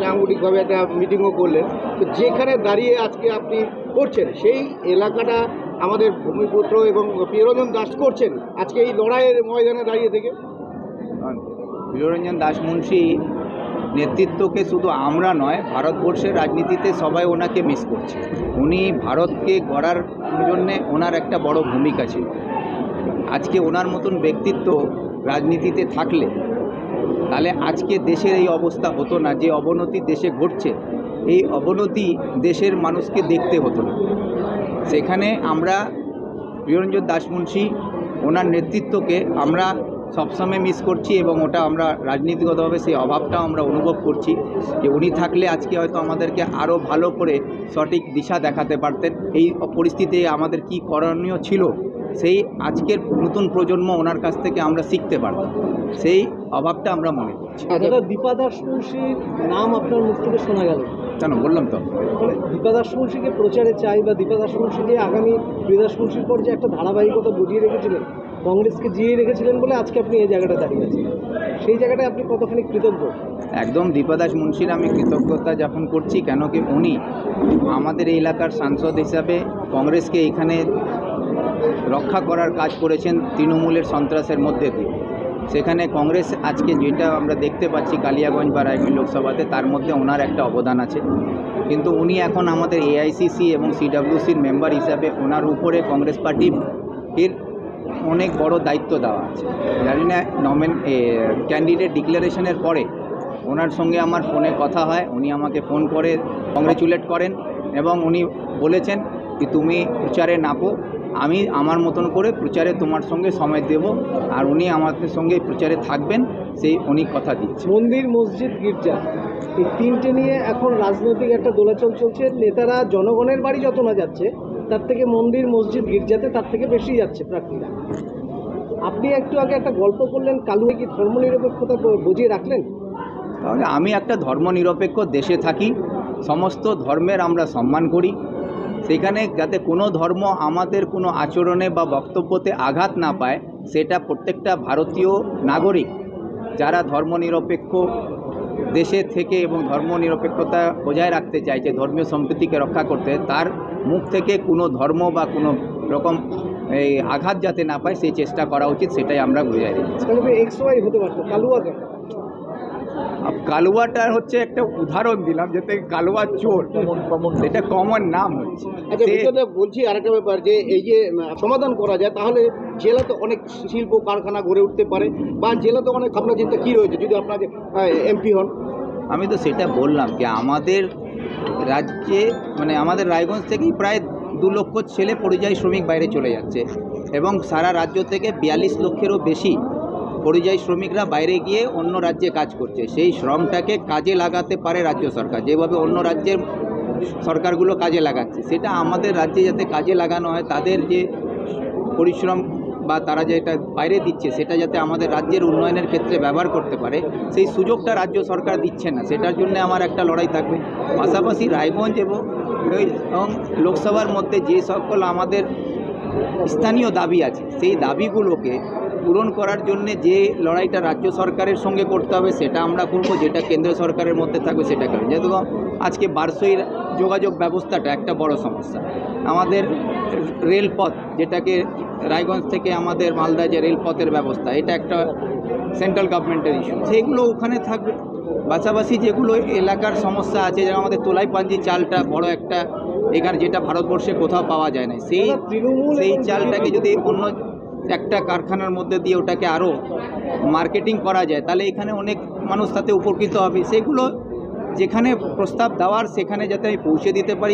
সাংগঠনিকভাবে একটা মিটিংও করলেন। তো যেখানে দাঁড়িয়ে আজকে আপনি করছেন, সেই এলাকাটা আমাদের ভূমিপুত্র এবং প্রিয়রঞ্জন দাস করছেন আজকে এই লড়াইয়ের ময়দানে দাঁড়িয়ে থেকে? প্রিয়রঞ্জন দাস মুন্সি নেতৃত্বকে শুধু আমরা নয়, ভারতবর্ষের রাজনীতিতে সবাই ওনাকে মিস করছে। উনি ভারতকে গড়ার জন্যে ওনার একটা বড় ভূমিকা ছিল। আজকে ওনার মতন ব্যক্তিত্ব রাজনীতিতে থাকলে তাহলে আজকে দেশের এই অবস্থা হতো না, যে অবনতি দেশে ঘটছে, এই অবনতি দেশের মানুষকে দেখতে হতো না। সেখানে আমরা প্রিয়রঞ্জন দাস মুন্সি ওনার নেতৃত্বকে আমরা সবসময় মিস করছি এবং ওটা আমরা রাজনীতিগতভাবে সেই অভাবটাও আমরা অনুভব করছি যে উনি থাকলে আজকে হয়তো আমাদেরকে আরও ভালো করে সঠিক দিশা দেখাতে পারতেন। এই পরিস্থিতি আমাদের কি করণীয় ছিল? সেই আজকের নতুন প্রজন্ম ওনার কাছ থেকে আমরা শিখতে পারতাম সেই অভাবটা আমরা মনে করছি। দাদা দীপা দাস মুন্সির নাম আপনার মুখ থেকে শোনা গেল। কেন? বললাম তো। ফলে দীপা দাস মুন্সিকে প্রচারে চাই বা দীপা দাস মুন্সি যে আগামী প্রিয়দাস মুন্সির পর যে একটা ধারাবাহিকতা বুঝিয়ে রেখেছিলেন কংগ্রেসকে জিয়ে রেখেছিলেন বলে আজকে আপনি এই জায়গাটা দাঁড়িয়ে আছেন। সেই জায়গাটায় আপনি কতখানি কৃতজ্ঞ? একদম দীপাদাস মুন্সির আমি কৃতজ্ঞতা যাপন করছি কেন কি উনি আমাদের এই এলাকার সাংসদ হিসাবে কংগ্রেসকে এখানে রক্ষা করার কাজ করেছেন তৃণমূলের সন্ত্রাসের মধ্যে দিয়ে। সেখানে কংগ্রেস আজকে যেটা আমরা দেখতে পাচ্ছি কালিয়াগঞ্জ বা রায়গঞ্জ লোকসভাতে, তার মধ্যে ওনার একটা অবদান আছে। কিন্তু উনি এখন আমাদের এআইসিসি এবং সিডাব্লিউসির মেম্বার হিসাবে ওনার উপরে কংগ্রেস পার্টির অনেক বড় দায়িত্ব দেওয়া আছে। জানি না, নমেন ক্যান্ডিডেট ডিক্লারেশনের পরে ওনার সঙ্গে আমার ফোনে কথা হয়, উনি আমাকে ফোন করে, কংগ্রেচুলেট করেন। এবং উনি বলেছেন যে, তুমি প্রচারে নাপো আমি আমার মতন করে প্রচারে তোমার সঙ্গে সময় দেব। আর উনি আমাদের সঙ্গে প্রচারে থাকবেন সেই উনি কথা দিচ্ছেন মন্দির মসজিদ গির্জা। এই তিনটে নিয়ে এখন রাজনৈতিক একটা দোলাচল চলছে। নেতারা জনগণের বাড়ি যত না যাচ্ছে তার থেকে মন্দির মসজিদ গির্জাতে তার থেকে বেশি যাচ্ছে প্রার্থীরা। আপনি একটু আগে একটা গল্প করলেন কালুয়ে কি ধর্মনিরপেক্ষতা ব- বজিয়ে রাখলেন? তাহলে আমি একটা ধর্মনিরপেক্ষ দেশে থাকি। সমস্ত ধর্মের আমরা সম্মান করি। সেখানে যাতে কোনো ধর্ম আমাদের কোনো আচরণে বা বক্তব্যতে আঘাত না পায়, সেটা প্রত্যেকটা ভারতীয় নাগরিক, যারা ধর্মনিরপেক্ষ দেশে থেকে এবং ধর্মনিরপেক্ষতা বজায় রাখতে চাইছে ধর্মীয় সম্প্রীতিকে রক্ষা করতে, তার মুখ থেকে কোনো ধর্ম বা কোনো রকম এই আঘাত যাতে না পায়, সেই চেষ্টা করা উচিত, সেটাই আমরা বুঝাই দিচ্ছি। কালুয়াটার হচ্ছে একটা উদাহরণ দিলাম যাতে কালুয়া চোর। এটা কমন নাম হচ্ছে। আচ্ছা বলছি আরেকটা ব্যাপার যে এই যে সমাধান করা যায় তাহলে জেলাতে অনেক শিল্প কারখানা গড়ে উঠতে পারে বা জেলাতে অনেক ভাবনা চিন্তা কী রয়েছে যদি আপনাকে এমপি হন? আমি তো সেটা বললাম যে আমাদের রাজ্যে মানে আমাদের রায়গঞ্জ থেকেই প্রায় দু লক্ষ ছেলে পরিযায়ী শ্রমিক বাইরে চলে যাচ্ছে এবং সারা রাজ্য থেকে বিয়াল্লিশ লক্ষেরও বেশি পরিযায়ী শ্রমিকরা বাইরে গিয়ে অন্য রাজ্যে কাজ করছে। সেই শ্রমটাকে কাজে লাগাতে পারে রাজ্য সরকার। যেভাবে অন্য রাজ্যের সরকারগুলো কাজে লাগাচ্ছে, সেটা আমাদের রাজ্যে যাতে কাজে লাগানো হয়, তাদের যে পরিশ্রম বা তারা যেটা বাইরে দিচ্ছে, সেটা যাতে আমাদের রাজ্যের উন্নয়নের ক্ষেত্রে ব্যবহার করতে পারে, সেই সুযোগটা রাজ্য সরকার দিচ্ছে না। সেটার জন্য আমার একটা লড়াই থাকবে। পাশাপাশি রায়গঞ্জ এবং লোকসভার মধ্যে যে সকল আমাদের স্থানীয় দাবি আছে, সেই দাবিগুলোকে পূরণ করার জন্য যে লড়াইটা রাজ্য সরকারের সঙ্গে করতে হবে সেটা আমরা করব যেটা কেন্দ্র সরকারের মধ্যে থাকবে সেটা করবে। যেহেতু আজকে বারসই যোগাযোগ ব্যবস্থাটা একটা বড় সমস্যা। আমাদের রেলপথ যেটাকে রায়গঞ্জ থেকে আমাদের মালদা যে রেলপথের ব্যবস্থা এটা একটা সেন্ট্রাল গভর্নমেন্টের ইস্যু। সেইগুলো ওখানে থাকবে পাশাপাশি যেগুলো এলাকার সমস্যা আছে যেমন আমাদের তোলাই পাঞ্জি চালটা বড় একটা এখানে যেটা ভারতবর্ষে কোথাও পাওয়া যায় না সেই সেই চালটাকে যদি অন্য একটা কারখানার মধ্যে দিয়ে ওটাকে আরও মার্কেটিং করা যায়, তাহলে এখানে অনেক মানুষ তাতে উপকৃত হবে। সেগুলো যেখানে প্রস্তাব দেওয়ার, সেখানে যাতে আমি পৌঁছে দিতে পারি।